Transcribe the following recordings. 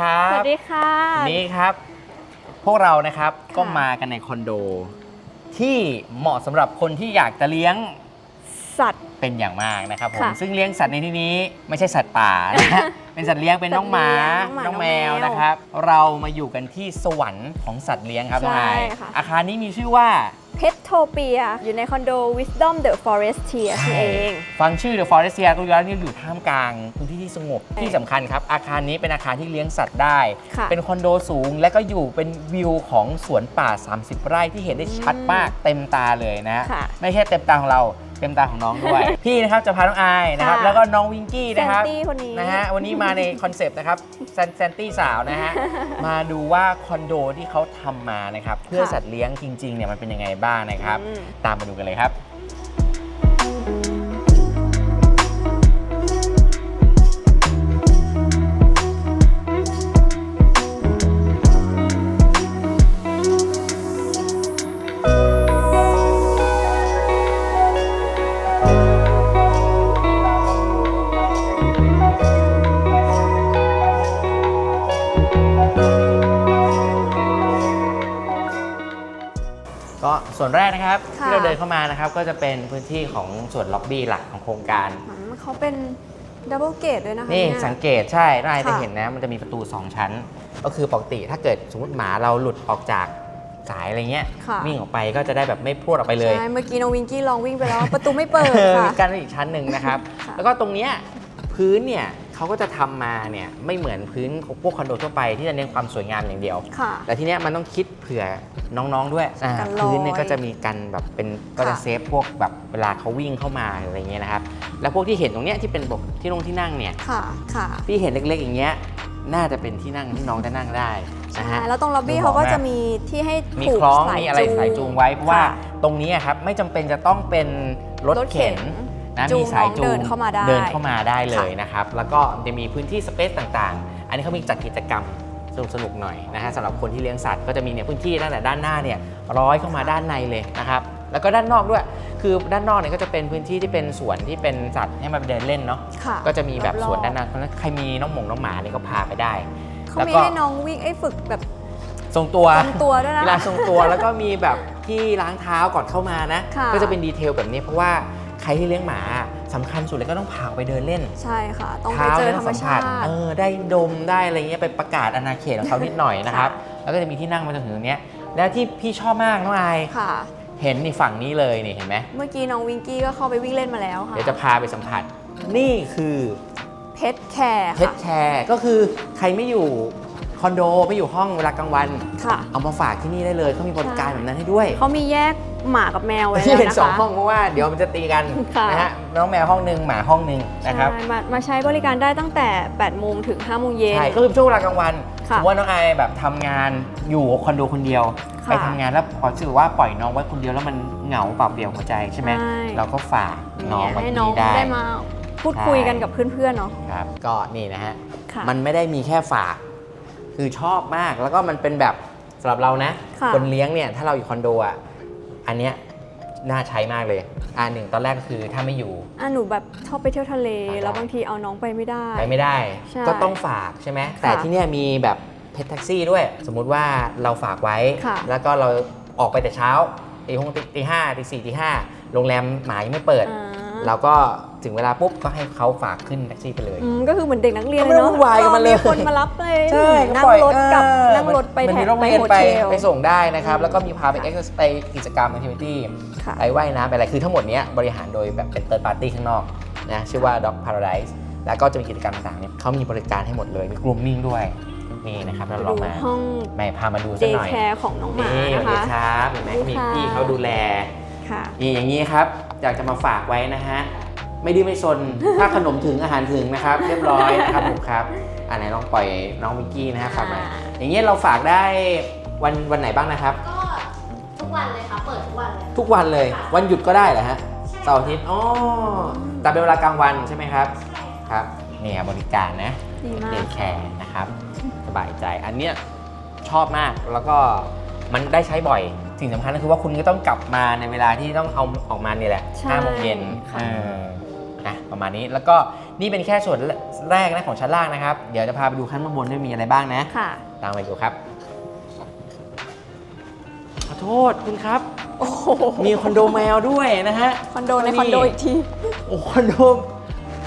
ครัสบวัสดีค่ะวันนี้ครับ พวกเรานะครับค่ะก็มากันในคอนโด ที่เหมาะสำหรับคนที่อยากจะเลี้ยงสัตว์ เป็นอย่างมากนะครับผมค่ะซึ่งเลี้ยงสัตว์ในที่นี้ไม่ใช่สัตว์ป่านะฮะ เป็นสัตว์เลี้ยงเป็นน้องหมาสัตว์เลี้ยงน้น้อองงหมาแมวน้องแมวนะครับ เรามาอยู่กันที่สวรรค์ของสัตว์เลี้ยงครับน้องใช่ไอายค่ะ อาคารนี้มีชื่อว่า เพชโทเปีย อยู่ในคอนโด Wisdom the Forestier นั่นเอง ฟังชื่อ The Forestier ก็รู้แล้วนี่อยู่ท่ามกลางพื้นที่ที่สงบใช่ที่สำคัญครับ อาคารนี้เป็นอาคารที่เลี้ยงสัตว์ได้ ค่ะ เป็นคอนโดสูงและก็อยู่เป็นวิวของสวนป่า 30 ไร่ที่เห็นได้ชัดมากเต็มตาเลยนะ ค่ะ ไม่ใช่เต็มตาของเรา เต็มตาของน้องด้วย พี่นะครับจะพาน้องอายนะครับ ค่ะ แล้วก็น้องวิงกี้นะครับแซนตี้คนนี้ นะฮะวันนี้มาในคอนเซปต์นะครับแซนแซนตี้สาวนะฮะ มาดูว่าคอนโดที่เขาทำมานะครับ เพื่อค่ะ สัตว์เลี้ยงจริงๆเนี่ยมันเป็นยังไงบ้างนะครับ อืม ตามมาดูกันเลยครับ วนแรกนะครับค่ะ ที่เราเดินเข้ามานะครับก็จะเป็นพื้นที่ของส่วนล็อบบี้หลักของโครงการ อืมเขาเป็นดับเบิลเกตด้วยนะคะนี่เย สังเกตใช่นายจะค่ะ เห็นนะมันจะมีประตู 2 ชั้น ก็คือปกติถ้าเกิดสมมติหมาเราหลุดออกจากสายอะไรเงี้ยค่ะวิ่งออกไปก็จะได้แบบไม่พรวดออกไปเลย ใช่เมื่อกี้น้องวิงกี้ลองวิ่งไปแล้ว ประตูไม่เปิดค่ะ มีกั้นไว้อีกชั้นหนึ่งนะครับ ค่ะ แล้วก็ตรงเนี้ยพื้นเนี่ย เขาก็จะทำมาเนี่ยไม่เหมือนพื้นของพวกคอนโดทั่วไปที่จะเน้นความสวยงามอย่างเดียวค่ะแต่ทีเนี้ยมันต้องคิดเผื่อน้องๆด้วยอ่ากันรอยพื้นเนี่ยก็จะมีกันแบบเป็นก็จะค่ะเซฟพวกแบบเวลาเขาวิ่งเข้ามาอะไรเงี้ยนะครับ แล้วพวกที่เห็นตรงเนี้ยที่เป็นบอกที่ลงที่นั่งเนี่ยค่ะค่ะพี่เห็นเล็กๆอย่างเงี้ยน่าจะเป็นที่นั่งที่น้องจะนั่งได้นะใช่ฮะแล้วตรงล็อบบี้ดูเขาก็เหมาะมากจะมีที่ให้มีผูกคล้องสายมีอะไรสายจูงไว้เพราะว่าค่ะตรงนี้อะครับไม่จำเป็นจะต้องเป็นรถรถเข็เข็น นนะจูงมีสายจูน้องเดิงนเข้ามาได้เดินเข้ามาได้เลยนะครับ แล้วก็จะมีพื้นที่สเปซต่างๆ อันนี้เขามีจัดกิจกรรมสนุกสนุกๆหน่อยนะฮะสำหรับคนที่เลี้ยงสัตว์ก็จะมีเนี่ยพื้นที่ตั้งแต่ด้านหน้าเนี่ยร้อยเข้ามาด้านในเลยนะครับแล้วก็ด้านนอกด้วย คือด้านนอกเนี่ยก็จะเป็นพื้นที่ที่เป็นสวนที่เป็นสัตว์ให้มาเดินเล่นเนาะค่ะก็จะมีแบบรอบๆสวนด้านหน้าเพราะฉะนั้นใครมีน้องหมงน้องหมาเนี่ยก็พาไปได้เขาแล้วมีก็ให้น้องวิ่งไอ้ฝึกแบบทรงตัวทรงตัวด้วยนะ เวลาทรงตัวแล้วก็มีแบบที่ล้างเท้าก่อนเข้ามานะ ค่ะก็จะเป็นดีเทลแบบนี้เพราะว่าใค รที่เลี้ยงหมาสำคัญสุดเลยก็ต้องพาออกไปเดินเล่น ใช่ค่ะ ต้องไปเท้าเจอนี่ธรรมสัชาติเออได้ดมได้อะไรเงี้ยไปประกาศอาณาเขตของเขานิดหน่อยนะครับ แล้วก็จะมีที่นั่งมาจนถึงตรงเนี้ยแล้วที่พี่ชอบมากน้องอายค่ะเห็นนี่ฝั่งนี้เลยนี่เห็นไหมเมื่อกี้น้องวิงกี้ก็เข้าไปวิ่งเล่นมาแล้วค่ะเดี๋ยวจะพาไปสัมผัส นี่คือเพชรแคร์เพชรแชร์ก็คือใครไม่อยู่ คอนโดไม่อยู่ห้องเวลากลางวัน ค่ะ เอามาฝากที่นี่ได้เลยเขามีบริการใช่แบบนั้นให้ด้วยเขามีแยกหมากับแมวไว้ที่แล้วเป็นนะสองคะ ห้องเพราะว่าเดี๋ยวมันจะตีกันค่ะ นะฮะน้องแมวห้องหนึ่งหมาห้องหนึ่งนะครับ ใช่มามาใช้บริการได้ตั้งแต่ 8 โมงถึง 5 โมงเย็น ใช่ก็คือช่วงเวลากลางวันสค่ะมมติว่าน้องไอแบบทำงานอยู่คอนโดคนเดียว ค่ะไปทำงานแล้วพอรู้สึกว่าปล่อยน้องไว้คนเดียวแล้วมันเหงาเปล่าเปลี่ยวหัวใจใช่ไหมใช่ เราก็ฝากน้องไว้ให้ที่น้องนี่ได้ได้มาพูดคุยใช่กันกับเพื่อนๆเนาะ ครับก็นี่นะฮะค่ะ มันไม่ได้มีแค่ฝาก คือชอบมากแล้วก็มันเป็นแบบสำหรับเรานะค่ะคนเลี้ยงเนี่ยถ้าเราอยู่คอนโดอะอันเนี้ยน่าใช้มากเลยอ่าหนึ่งตอนแรกก็คือถ้าไม่อยู่ อะหนูแบบชอบไปเที่ยวทะเลไปได้แล้วบางทีเอาน้องไปไม่ได้ ไปไม่ได้ ใช่ก็ต้องฝากใช่ไหมแต่ที่เนี่ยมีแบบเพชรแท็กซี่ด้วย สมมุติว่าเราฝากไว้ ค่ะ แล้วก็เราออกไปแต่เช้าตีหงตีตีห้าตีสี่ตีห้าโรงแรมหมายังไม่เปิด อ่า เราก็ ถึงเวลาปุ๊บก็ให้เขาฝากขึ้นแท็กซี่ไปเลย อืมก็คือเหมือนเด็กนักเรียนก็ไม่เลยต้องเนาะวุ่นวายกับมันเลยมีคนมารับเลยใช่นั่งรถกลับนั่งรถไปมันแทมีนโรงไปเรียนโฮไปเทล ไปส่งได้นะครับอืมแล้วก็มีพาไปค่ะเอ็กซ์ไปกิจกรรม activity ค่ะ ไปว่ายน้ำไปอะไรคือทั้งหมดเนี้ยบริหารโดยแบบเป็น third party ข้างนอกนะชื่อว่า Dog Paradise แล้วก็จะมีกิจกรรมต่างๆเนี่ยเขามีบริการให้หมดเลย มี grooming ด้วยนี่นะครับเราลดูองมาห้องแม่พามาดูเดสักหน่ย์อยแคร์ของน้องหมานี่สนะวัสดีคะ ครับเห็นไหมสวัสดีมีค่ะ พี่เขาดูแลค่ะ นี่อย่างนี้ครับอยากจะมาฝากไว้นะฮะ ไม่ดื้อไม่ซน ถ้าขนมถึงอาหารถึงนะครับ เรียบร้อยนะครับผมครับอันไหนลองปล่อยน้องมิกกี้นะฮะฝากมาอ่าอย่างเงี้ยเราฝากได้วันวันไหนบ้างนะครับ ก็ทุกวันเลยค่ะเปิดทุกวันเลย ทุกวันเลยวันหยุดก็ได้เหรอฮะเสาร์อาทิตย์อ๋อแต่เป็นเวลากลางวันใช่ไหมครับครับเนี่ยบริการนะดีมาเดกย์แคร์นะครับสบายใจอันเนี้ยชอบมากแล้วก็มันได้ใช้บ่อย สิ่งสำคัญก็คือว่าคุณก็ต้องกลับมาในเวลาที่ต้องเอาออกมาเนี่ยแหละใช่ห้าโมงเย็นค่ะเออ นะประมาณนี้แล้วก็นี่เป็นแค่ส่วนแรกนะของชั้นล่างนะครับ เดี๋ยวจะพาไปดูขั้นบนด้วยมีอะไรบ้างนะค่ะ ตามไปดูครับ ขอโทษคุณครับ โอ้โหมีคอนโดแมวด้วยนะฮะคอนโดในคอนโดอีกที โอ้คอนโด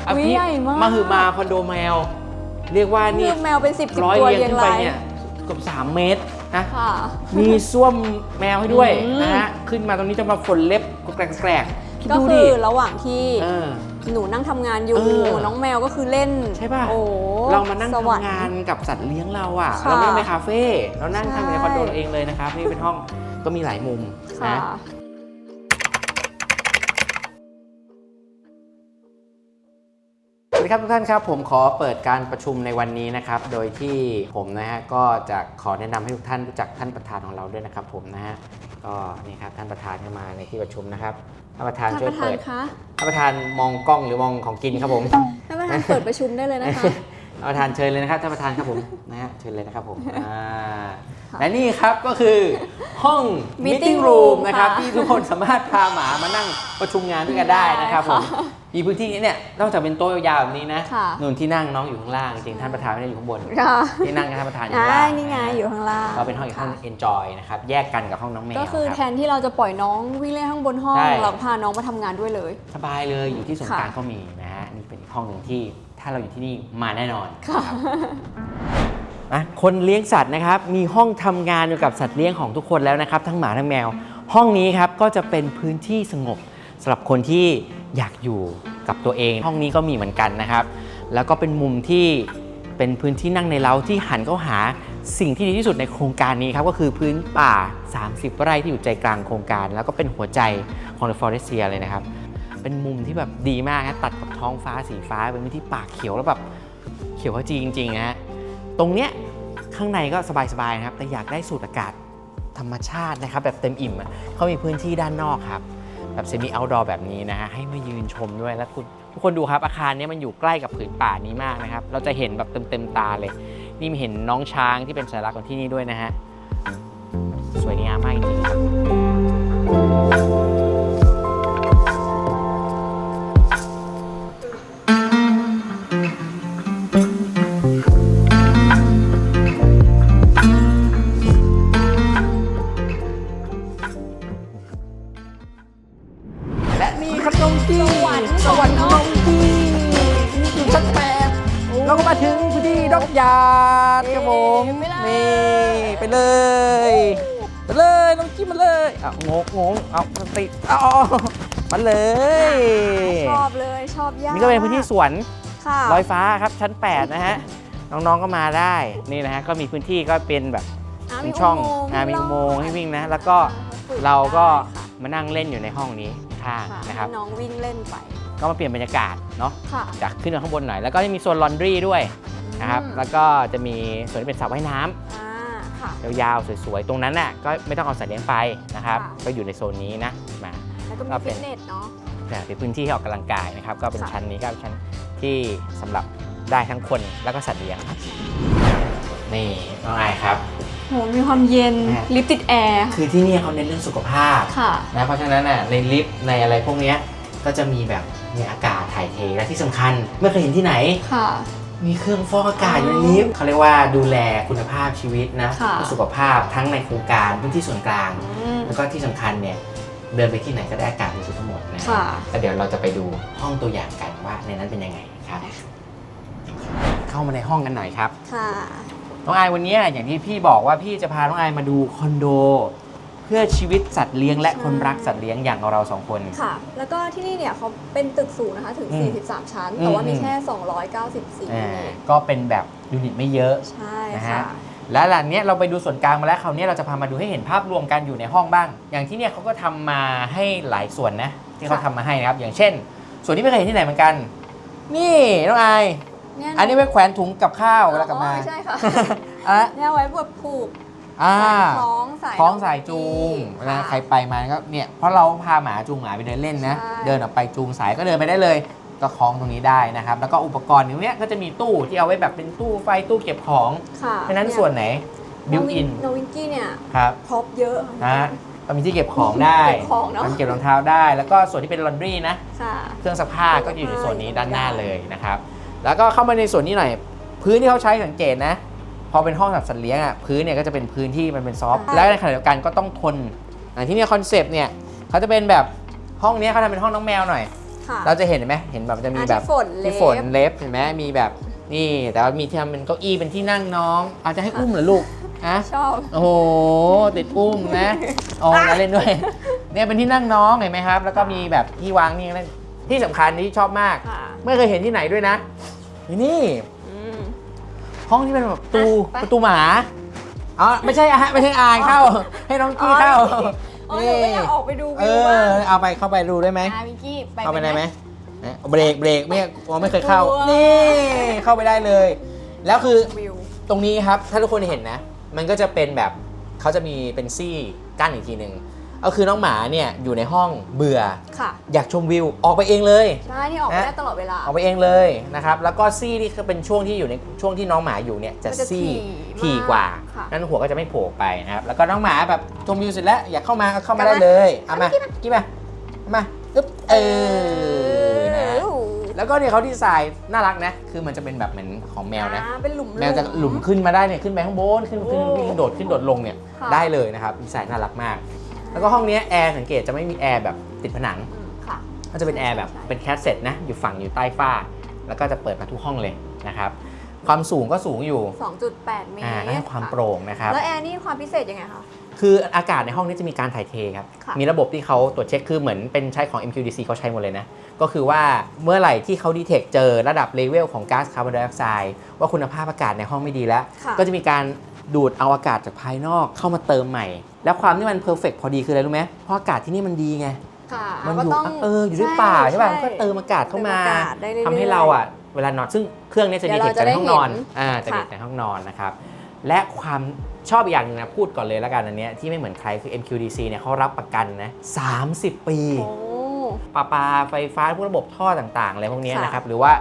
อะอุ๊ยพี่ใหญ่มาก มาหือมาคอนโดแมว เรียกว่านี่คือแมวเป็นสิบสิบร้อยตัวเรียงเรียงขึ้นไปรายเนี่ยเกือบ3 เมตรนะ ค่ะ มีส้วมแมวให้ด้วยอืม นะฮะ ขึ้นมาตรงนี้จะมาฝนเล็บกแกรกๆคิดก็ดูคืดิอระหว่างที่เออ หนูนั่งทำงานอยู่เออ น้องแมวก็คือเล่นใช่ป่ะ โอ้เรามานั่งสวรรค์ทำงานกับสัตว์เลี้ยงเราอะ ค่ะเราไม่ต้องไปคาเฟ่เรานั่งใช่ทำอยู่ในคอนโดเราเองเลยนะครับ นี่เป็นห้องก็มีหลายมุมค่ะ นะ สวัสดีครับทุกท่านครับผมขอเปิดการประชุมในวันนี้นะครับ โดยที่ผมนะฮะก็จะขอแนะนำให้ทุกท่านรู้จักท่านประธานของเราด้วยนะครับผมนะฮะก็นี่ครับท่านประธานเข้ามาในที่ประชุมนะครับ ท่านประธานท่านช่วปยระธานเปิดคะท่านประธานมองกล้องหรือมองของกินครับผมท่านประธานเปิดประชุมได้เลยนะคะท่านประธานเชิญเลยนะครับท่านประธานครับผมนะฮะเชิญเลยนะครับผมอ่าค่ะ และนี่ครับก็คือห้อง Meeting meeting room room นะครับค่ะที่ทุกคนสามารถพาหมามานั่งประชุมงานด้วยกันได้นะครับผมค่ะมีพื้นที่นี้เนี่ยนอกจากเป็นโต๊ะยาวๆแบบนี้นะค่ะ นู่นที่นั่งน้องอยู่ข้างล่างจริงๆท่านประธานไม่ได้อยู่ข้างบน ค่ะที่นั่งกับท่านประธานอยู่อ่าข้างล่างนี่ไงอยู่ข้างล่างก็เป็นห้องอีกห้องค่ะ enjoy นะครับ แยกกันกับห้องน้องแมวก็คือรับแทนที่เราจะปล่อยน้องวิ่งเล่นข้างบนห้องใช่ เราพาน้องมาทำงานด้วยเลย สบายเลยอยู่ที่สงกรารค่ะ ก็มีนะฮะนี่เป็นอีกห้องหนึ่งที่ถ้าเราอยู่ที่นี่มาแน่นอนค่ะ นะคนเลี้ยงสัตว์นะครับมีห้องทำงานอยู่กับสัตว์เลี้ยงของทุกคนแล้วนะครับ ทั้งหมาทั้งแมว ห้องนี้ครับก็จะเป็นพื้นที่สงบสำหรับคนที่อยากอยู่กับตัวเอง ห้องนี้ก็มีเหมือนกันนะครับ แล้วก็เป็นมุมที่เป็นพื้นที่นั่งในเล้าที่หันเข้าหาสิ่งที่ดีที่สุดในโครงการนี้ครับก็คือพื้นป่า 30 ไร่ที่อยู่ใจกลางโครงการ แล้วก็เป็นหัวใจของ The Forestia เลยนะครับ เป็นมุมที่แบบดีมากนะตัดกับท้องฟ้าสีฟ้าเป็นพื้นที่ป่าเขียวแล้วแบบเขียวขจีจริงๆนะฮะ ตรงเนี้ยข้างในก็สบายๆนะครับ แต่อยากได้สูดอากาศธรรมชาตินะครับ แบบเต็มอิ่มเขามีพื้นที่ด้านนอกครับ แบบเซมิเอาท์ดอร์แบบนี้นะฮะให้มายืนชมด้วยแล้วคุณทุกคนดูครับอาคารเนี้ยมันอยู่ใกล้กับผืนป่านี้มากนะครับ เราจะเห็นแบบเต็มๆตาเลย นี่มีเห็นน้องช้างที่เป็นสัญลักษณ์ของที่นี่ด้วยนะฮะสวยงามมากจริงๆครับ เราก็มาถึงพื้นที่ดอกยาดครับผมไปเลย นี่ไปเลยไปเลยน้องจิ้มมาเลยอะงงงงเอาติดเอาเอาเอามาเลย ชอบเลยชอบยากนี่ก็เป็นพื้นที่สวนค่ะลอยฟ้าครับชั้น 8 นะฮะ น้องๆก็มาได้นี่นะฮะก็มีพื้นที่ก็เป็นแบบ อะเป็นช่องอุโมงค์อ่ามีอุโมงค์ให้ให้วิ่งนะรอดแล้วก็ฝึกเราก็ได้ค่ะมานั่งเล่นอยู่ในห้องนี้ข้างค่ะนะครับให้น้องวิ่งเล่นไป ก็มาเปลี่ยนบรรยากาศเนาะค่ะ จากขึ้นมาข้างบนหน่อยแล้วก็จะมีโซนลอนดรีด้วยนะครับอืม แล้วก็จะมีส่วนที่เป็นสระว่ายน้ำอ่าค่ะ ยาวๆสวยๆตรงนั้นน่ะก็ไม่ต้องเอาสัตว์เลี้ยงไปนะครับค่ะ ก็อยู่ในโซนนี้นะมาแล้วก็มีก็เป็ฟินตเนสเนาะ เนี่ยเป็นพื้นที่ให้ออกกำลังกายนะครับก็เป็นค่ะ ชั้นนี้ก็เป็นชั้นที่สำหรับได้ทั้งคนแล้วก็สัตว์เลี้ยงครับนี่น้องไอายครับ โหมีความเย็นแม่ลิฟต์ติดแอร์คือที่นี่เขาเน้นเรื่องสุขภาพ ค่ะ นะเพราะฉะนั้นน่ะในลิฟต์ในอะไรพวกเนี้ยก็จะมีแบบ มีอากาศถ่ายเทและที่สำคัญไม่เคยเห็นที่ไหน ค่ะ มีเครื่องฟอกอากาศอยู่ในลิฟต์เขาเรียกว่าดูแลคุณภาพชีวิตนะค่ะเพื่อสุขภาพทั้งในโครงการพื้นที่ส่วนกลาง อืมแล้วก็ที่สำคัญเนี่ยเดินไปที่ไหนก็ได้อากาศบริสุทธิ์ทั้งหมดนะค่ะ แล้วเดี๋ยวเราจะไปดูห้องตัวอย่างกันว่าในนั้นเป็นยังไงครับเข้ามาในห้องกันหน่อยครับ ค่ะ น้องไอายวันนี้อย่างที่พี่บอกว่าพี่จะพาน้องไอายมาดูคอนโดเพื่อชีวิตสัตว์เลี้ยงและใช่คนรักสัตว์เลี้ยงอย่างเราสองคน ค่ะ แล้วก็ที่นี่เนี่ยเขาเป็นตึกสูงนะคะถึง อืม43 ชั้นอืมแต่ว่ามีอืม แค่ 294อ่าเองก็เป็นแบบยูนิตไม่เยอะ ใช่นะค่ะฮะแล้วหลังเนี้ยเราไปดูส่วนกลางมาแล้วคราวเนี้ยเราจะพามาดูให้เห็นภาพรวมการอยู่ในห้องบ้าง อย่างที่เนี่ยเขาก็ทำมาให้หลายส่วนนะ ที่เขาค่ะ ทำมาให้นะครับ อย่างเช่น ส่วนที่ไม่เคยเห็นที่ไหนเหมือนกัน นี่น้องไอายเนี่ยอันนี้ไว้แขวนถุงกับข้าวเวลากลับมา อ๋อใช่ค่ะ อะ เนี่ยไว้แบบผูก อ่าคล้องสายคล้องสายจูงค่ะนะใครไปมาก็เนี่ยเพราะเราพาหมาจูงหมาไปเดินเล่นนะ ใช่ เดินออกไปจูงสายก็เดินไปได้เลย ก็คล้องตรงนี้ได้นะครับ แล้วก็อุปกรณ์ตรงเนี้ยก็จะมีตู้ที่เอาไว้แบบเป็นตู้ไฟตู้เก็บของค่ะเพราะฉะนั้นส่วนไหนบิวอินโนวินกี้เนี่ยครับครบเยอะนะฮะก็มีที่เก็บของได้เก็บของเนอะเก็บรองเท้าได้ แล้วก็ส่วนที่เป็นลอนดรีนะ ค่ะ เครื่องซักผ้าก็อยู่ในส่วนนี้ด้านหน้าเลยนะครับ แล้วก็เข้ามาในส่วนนี้หน่อย พื้นที่เขาใช้สังเกตนะ พอเป็นห้องสำหรับสัตว์เลี้ยงอะพื้นเนี่ยก็จะเป็นพื้นที่มันเป็นซอฟต์ใช่และในขณะเดียวกันก็ต้องทนอย่างที่เนี่ยคอนเซปต์เนี่ยเขาจะเป็นแบบห้องเนี้ยเขาทำเป็นห้องน้องแมวหน่อย ค่ะเราจะเห็นเห็นไหมเห็นแบบมันจะมีอะแบบที่ฝนเล็บ ที่ฝนเล็บเห็นไหมมีแบบนี่ แต่ว่ามีที่ทำเป็นเก้าอี้เป็นที่นั่งน้อง อาจจะให้อุ้มเหรอลูกฮะชอบ โอ้โห ติดอุ้มนะอ๋อมาเล่นด้วย เนี่ยเป็นที่นั่งน้องเห็นไหมครับ แล้วก็มีแบบที่วางนี่นั่นที่สำคัญที่ชอบมาก ค่ะ ไม่เคยเห็นที่ไหนด้วยนะ นี่อืม ห้องที่เป็นแบบประตูไปประตูหมาอ๋อไม่ใช่อะฮะไม่ใช่อายเข้า ให้น้องกี้เข้าอ๋อหนูก็อยากออกไปดูเอวิวอบ้างเอาไปเข้าไปดูได้ไหมอะมิกกี้ไปเข้าไปได้ไหมนะเบรกเบรกไม่อ๋อไม่เคยเข้ากลัวนี่ เข้าไปได้เลย แล้วคือวิว ตรงนี้ครับ ถ้าทุกคนเห็นนะ มันก็จะเป็นแบบเขาจะมีเป็นซี่กั้นอีกทีหนึ่ง ก็คือน้องหมาเนี่ยอยู่ในห้องเบื่อ ค่ะอยากชมวิวออกไปเองเลย ใช่นี่ออกไปนะได้ตลอดเวลา ออกไปเองเลยนะครับแล้วก็ซี่นี่คือเป็นช่วงที่อยู่ในช่วงที่น้องหมาอยู่เนี่ยจะมันจะซี่ถี่ถี่กว่า ค่ะ นั่นหัวก็จะไม่โผล่ไปนะครับแล้วก็น้องหมาแบบชมวิวเสร็จแล้วอยากเข้ามาก็เข้ามาได้เลยเอามากิ๊บมาเอามาอึ๊บเออนะเออแล้วก็เนี่ยเขาดีไซน์น่ารักนะ คือมันจะเป็นแบบเหมือนของแมวนะ อ่าเป็นหลุมแมวจะหลุมขึ้นมาได้เนี่ย ขึ้นไปข้างบน ขึ้นขึ้นโอ้วิ่งโดดขึ้นโดดลงเนี่ย ค่ะ ได้เลยนะครับ ดีไซน์น่ารักมาก แล้วก็ห้องเนี้ยแอร์สังเกตจะไม่มีแอร์แบบติดผนังอืมค่ะ ก็จะเป็นแอร์แบบใช่เป็นแคสเซ็ตนะอยู่ฝั่งอยู่ใต้ฝ้า แล้วก็จะเปิดมาทุกห้องเลยนะครับความสูงก็สูงอยู่2.8 เมตรอ่าก็ให้ความค่ะโปร่งนะครับ แล้วแอร์นี่ความพิเศษยังไงคะ คืออากาศในห้องนี้จะมีการถ่ายเทครับ ค่ะ มีระบบที่เขาตรวจเช็คคือเหมือนเป็นใช้ของ MQDC เขาใช้หมดเลยนะ ก็คือว่าเมื่อไหร่ที่เขาดีเทคเจอระดับเลเวลของก๊าซคาร์บอนไดออกไซด์ว่าคุณภาพอากาศในห้องไม่ดีแล้ว ค่ะ ก็จะมีการดูดเอาอากาศจากภายนอกเข้ามาเติมใหม่ แล้วความที่มันเพอร์เฟกพอดีคืออะไรรู้ไหมเพราะอากาศที่นี่มันดีไง ค่ะมันก็อยู่ต้องเอออยู่ด้วยป่าใช่ป่ะมันก็เติมอากาศเข้ามาเติมอากาศได้เรื่อยๆ ทำให้เราอะเวลานอนซึ่งเครื่องเนี้จะเดี๋ดียวเทคเราจะในห้องนอนได้เห็นอ่าจะดีค่ะในห้องนอนนะครับ และความชอบอีกอย่างหนึงนะพูดก่อนเลยแล้วกันอันเนี้ยที่ไม่เหมือนใครคือ MQDC เนี่ยเขารับประกันนะ30 ปี โอ้ปลาปาไฟฟ้าพวกระบบท่อต่างๆอะไรพวกเนี้ยค่ะ นะครับ หรือว่า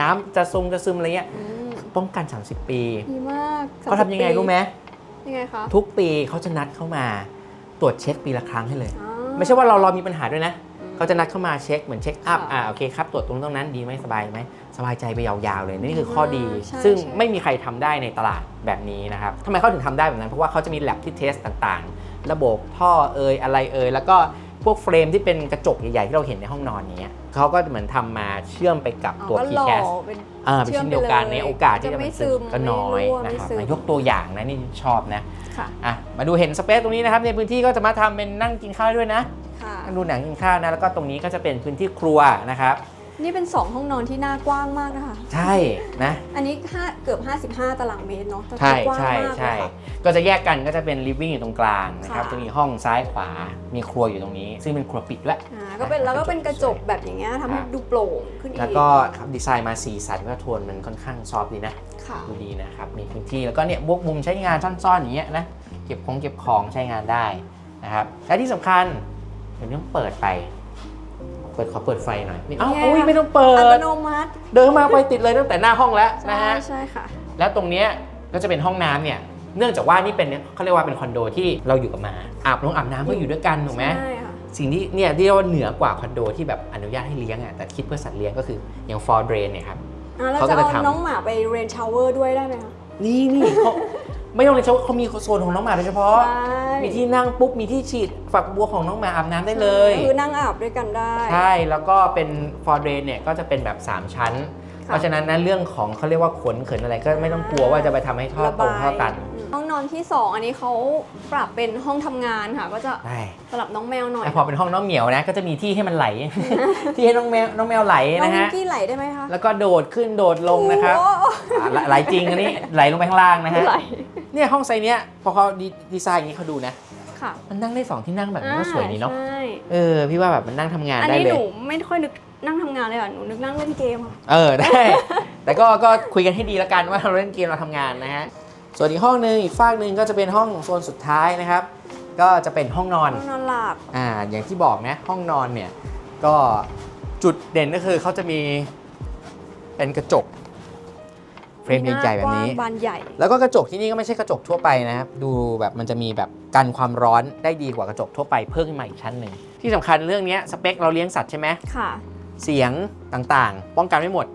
น้ำจะซึมจะซึมอะไรเงี้ยอืมป้องกัน 30 ปี ดีมากเขาทำยังไงปีรู้ไหม ยังไงคะทุกปีเขาจะนัดเข้ามาตรวจเช็คปีละครั้งให้เลยอ่าไม่ใช่ว่าเราเรามีปัญหาด้วยนะอืมเขาจะนัดเข้ามาเช็คเหมือนเช็คอัพค่ะอ่าโอเคครับตรวจตรงตรงนั้นดีไหมสบายไหมสบายใจไปยาวๆเลยนี่คือข้อดีใช่ซึ่งใช่ไม่มีใครทำได้ในตลาดแบบนี้นะครับทำไมเขาถึงทำได้แบบนั้นเพราะว่าเขาจะมีแ a บที่เทสต่างๆ ระบบท่อเอยอะไรเอยแล้วก็พ วกเฟรมที่เป็นกระจกใหญ่ๆ ที่เราเห็นในห้องนอนเนี้ยเขาก็เหมือนทำมาเชื่อมไปกับอ๋อตัวก็ p หล่อ c a s เป็นอ่าเป็นชิ้นเดียวกันเชื่อมไปเลยในโอกาสที่จะจะไม่มันซึมซึมก็น้อยไม่รั่วนะครับไม่ซึมมายกตัวอย่างนะนี่ชอบนะค่ะอะมาดูเห็นสเปซตรงนี้นะครับในพื้นที่ก็จะมาทำเป็นนั่งกินข้าวได้ด้วยนะค่ะนั่งดูหนังกินข้าวนะแล้วก็ตรงนี้ก็จะเป็นพื้นที่ครัวนะครับ นี่เป็น 2 ห้องนอนที่น่ากว้างมากนะคะ ใช่นะ อันนี้5เกือบ 55 ตารางเมตรเนาะแต่ใช่กว้างใช่มากใช่เลยค่ะก็จะแยกกันก็จะเป็นลิฟวิ่งอยู่ตรงกลางนะครับค่ะจะมีห้องซ้ายขวา มีครัวอยู่ตรงนี้ ซึ่งเป็นครัวปิดด้วยอ่าก็เป็นแล้วก็เป็นกระจกแบบอย่างเงี้ยทำให้ครับดูโปร่งขึ้นอีกแล้วก็ครับดีไซน์มาสีสันก็โทนมันค่อนข้างซอฟต์ดีนะค่ะดูดีนะครับ มีพื้นที่แล้วก็เนี่ยบวกมุมใช้งานซ่อนๆอย่างเงี้ยนะเก็บของเก็บของใช้งานได้นะครับและที่สำคัญเดี๋ยวนี้ต้องเปิดไปเปิดขอเปิดไฟหน่อยนี่เอ้าเนี่ยอุ้ยไม่ต้องเปิอัดตโนมัติเดินเข้ามาไฟติดเลยตั้งแต่หน้าห้องแล้วนะใช่ฮะ ใช่ค่ะ แล้วตรงเนี้ยก็จะเป็นห้องน้ำเนี่ย เนื่องจากว่านี่เป็นเขาเรียกว่าเป็นคอนโดที่เราอยู่กับหมา อาบลงอาบน้ำก็อยู่ด้วยกันถูกไหม ใช่ค่ะ สิ่งที่เนี่ยเรียกว่าเหนือกว่าคอนโดที่แบบอนุญาตให้เลี้ยงอะแต่คิดเพื่อสัตว์เลี้ยงก็คืออย่างฟอร์เดรนเนี่ยครับ อ่าเราเขาก็จะจะเอาทำ น้องหมาไปเรนชาวเวอร์ด้วยได้ไหมคะ นี่นี่เขา ไม่ต้องเลยเขาเขามีโซนของน้องหมาโดยเฉพาะ ใช่ มีที่นั่งปุ๊บมีที่ฉีดฝักบัวของน้องหมาอาบน้ำได้เลย คือนั่งอาบด้วยกันได้ ใช่ แล้วก็เป็นฟอร์เดรนเนี่ยก็จะเป็นแบบ 3 ชั้น เพราะฉะนั้นนะเรื่องของเขาเรียกว่าขนเขินอะไรก็ไม่ต้องกลัวว่าจะไปทำให้ท่อตรงท่อตัน ห้องนอนที่ 2 อันนี้เขาปรับเป็นห้องทำงานค่ะ ก็จะได้ สลับน้องแมวหน่อยแต่พอเป็นห้องน้องเหมียวนะก็จะมีที่ให้มันไหล ที่ให้น้องแมวน้องแมวไหลน้องนะมิฮะกกี้ไหลได้ไหมคะแล้วก็โดดขึ้นโดดลงนะครับโอ้โหอ่าไหลไหลจริงอันนี้ไหลลงไปข้างล่างนะฮะ ไหลเนี่ยห้องไซส์เนี้ยพอเขาดีดีไซน์อย่างนี้เขาดูนะ ค่ะมันนั่งได้สองที่นั่งแบบนี้ก็สวยดีเนาะใช่เออพี่ว่าแบบมันนั่งทำงานอันได้นี้เลหยนูไม่ค่อยนึกนั่งทำงานเลยอะหนูนึกนั่งเล่นเกมค่ะ เออได้ แต่ก็ก็คุยกันให้ดีแล้วกันว่าเราเล่นเกมเราทำงานนะฮะ ส่วนอีกห้องหนึ่งอีกฝากหนึ่งก็จะเป็นห้องโซนสุดท้ายนะครับ ก็จะเป็นห้องนอนห้องนอนหลับอ่าอย่างที่บอกนะห้องนอนเนี่ยก็จุดเด่นก็คือเขาจะมีเป็นกระจกรมใหญ่ๆแบบนี้กว้างบานใหญ่ แล้วก็กระจกที่นี่ก็ไม่ใช่กระจกทั่วไปนะครับ ดูแบบมันจะมีแบบกันความร้อนได้ดีกว่ากระจกทั่วไปเพิ่มขึ้นมาอีกชั้นหนึ่งที่สำคัญเรื่องเนี้ยสเปคเราเลี้ยงสัตว์ใช่ไหมค่ะ เสียงต่างๆ ป้องกันไม่หมด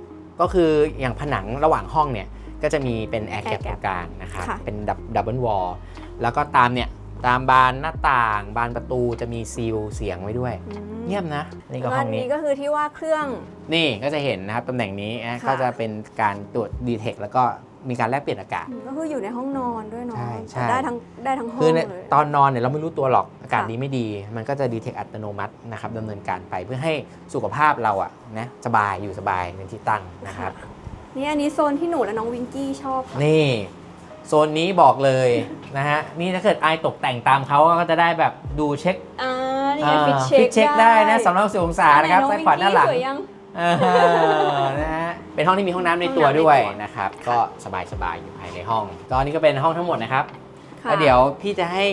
ก็คืออย่างผนังระหว่างห้องเนี่ย ก็จะมีเป็นแอร์แก Air ต gap ตรงกลางนะครับค่ะ เป็นดับเบิลวอลแล้วก็ตามเนี่ยตามบานหน้าต่างบานประตูจะมีซีลเสียงไว้ด้วย อืมเงียบนะ นี่ก็แล้วห้อัองนนี้นี้ ก็คือที่ว่าเครื่อง นี่ก็จะเห็นนะครับตำแหน่งนี้นะค่ะ ก็จะเป็นการตรวจดีเทคแล้วก็มีการแลกเปลี่ยนอากาศ อืมก็คืออยู่ในห้องนอนด้วยเนาะใช่ใช่ ได้ทั้งได้ทั้งห้องคือเลเนี่ยยตอนนอนเนี่ยเราไม่รู้ตัวหรอกอากาศค่ะ ดีไม่ดี มันก็จะดีเทคอัตโนมัตินะครับดำเนินการไปเพื่อให้สุขภาพเราอะนะสบายอยู่สบายในที่ตั้งนะครับ นี่อันนี้โซนที่หนูและน้องวิงกี้ชอบค่ะ นี่ โซนนี้บอกเลยนะฮะ นี่ถ้าเกิดไอายตกแต่งตามเขาก็จะได้แบบดูเช็คอ่านี่อ่าไงฟิตเช็คฟิตเช็คได้นะสำหรับสิองศานะครับไหซ้ายขวาหน้าหลังสวยยังเออนะฮะ เป็นห้องที่มีห้องน้ำในตัวห้องน้ำในตัว ด้วยนะครับ ก็สบายๆอยู่ภายในห้องก็อันนี้ก็เป็นห้องทั้งหมดนะครับค่ะแล้วเดี๋ยวพี่จะให้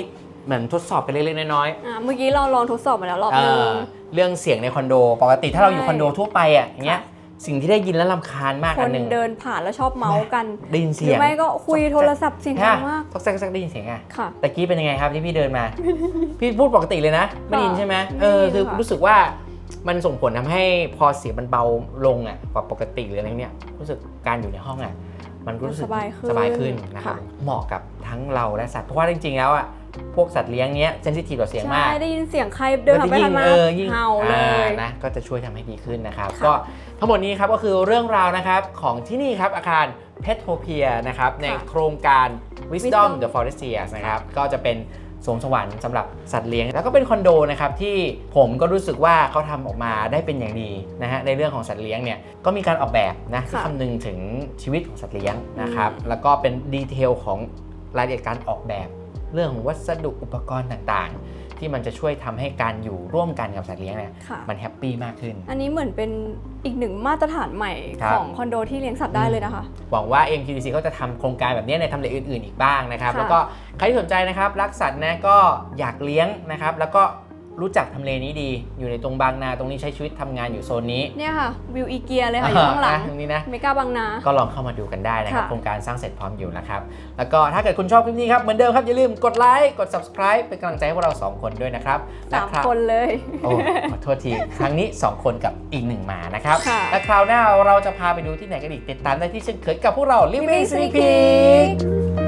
เหมือนทดสอบกันเล็กๆน้อยๆอ่าเมื่อกี้เราลองทดสอบมาแล้วรอบเอ่นึง อเรื่องเสียงในคอนโด ปกติถ้าเราอยู่ใช่คอนโดทั่วไปอะอย่างเงี้ย ค่ะ สิ่งที่ได้ยินแล้วลำคาญมากคอันนหนึ่งเดินผ่านแล้วชอบเมาส์กันได้ยินหเสีรืยองไม่ก็คุยโทรศัพท์เสียงดังมากสักสักสักได้ยินเสียงอะ ค่ะ ตะกี้เป็นยังไงครับที่พี่เดินมา พี่พูดปกติเลยนะ ไม่ได้ยินใช่ไหมไม่เอได้อยินคือค่ะ รู้สึกว่ามันส่งผลทำให้พอเสียงมันเบาลงอะกว่าปกติหรืออะไรเนี้ยรู้สึกการอยู่ในห้องอะมันก็รู้สึกสบายขึ้นสบายขึ้นนะครับค่ะ เหมาะกับทั้งเราและสัตว์เพราะว่าจริงๆแล้วอะ พวกสัตว์เลี้ยงเนี้ยเซนซิทีฟต่อเสียงมาก ใช่ ได้ยินเสียงใครเดินผ่านไปยิ่ผ่างนมาเออยิ่งเห่าเลยอ่นะก็จะช่วยทำให้ดีขึ้นนะครับค่ะก็ทั้งหมดนี้ครับก็คือเรื่องราวนะครับของที่นี่ครับอาคารเพทโ o เพียนะครับในโครงการ Wisdom Wisdom the Forestiers นะครับก็จะเป็นสวงสวรรค์สำหรับสัตว์เลี้ยง แล้วก็เป็นคอนโดนะครับที่ผมก็รู้สึกว่าเขาทำออกมาได้เป็นอย่างดีนะฮะในเรื่องของสัตว์เลี้ยงเนี่ยก็มีการออกแบบนะที่ค่ะคำนึงถึงชีวิตของสัตว์เลี้ยงนะครับแล้วก็เป็นดีเทลของรายละเอียดการออกแบบ เรื่องของวัสดุอุปกรณ์ต่างๆ ที่มันจะช่วยทำให้การอยู่ร่วมกันกับสัตว์เลี้ยงเนี่ยค่ะมันแฮปปี้มากขึ้น อันนี้เหมือนเป็นอีกหนึ่งมาตรฐานใหม่ครับของคอนโดที่เลี้ยงสัตว์ได้เลยนะคะ หวังว่า MQDC ก็จะทำโครงการแบบนี้ในทำเลอื่นๆ อีกบ้างนะครับค่ะแล้วก็ใครที่สนใจนะครับรักสัตว์นะก็อยากเลี้ยงนะครับแล้วก็ รู้จักทำเลนี้ดี อยู่ในตรงบางนาตรงนี้ใช้ชีวิตทำงานอยู่โซนนี้ เนี่ยค่ะ วิวอีเกียเลยค่ะอยู่ข้างหลังนะตรงนี้นะ เมกาบางนา ก็ลองเข้ามาดูกันได้นะครับ ค่ะ โครงการสร้างเสร็จพร้อมอยู่นะครับ แล้วก็ถ้าเกิดคุณชอบคลิปนี้ครับ เหมือนเดิมครับ อย่าลืมกดไลค์กด subscribe เป็นกำลังใจให้พวกเรา 2 คนด้วยนะครับสามและรับคนเลย โอ้ขอโทษที ครั้งนี้ 2 คนกับอีกหนึ่งหมานะครับค่ะ และคราวหน้าเราจะพาไปดูที่ไหนกันอีกติดตามได้ที่เช่นเคยกับพวกเรา Living Living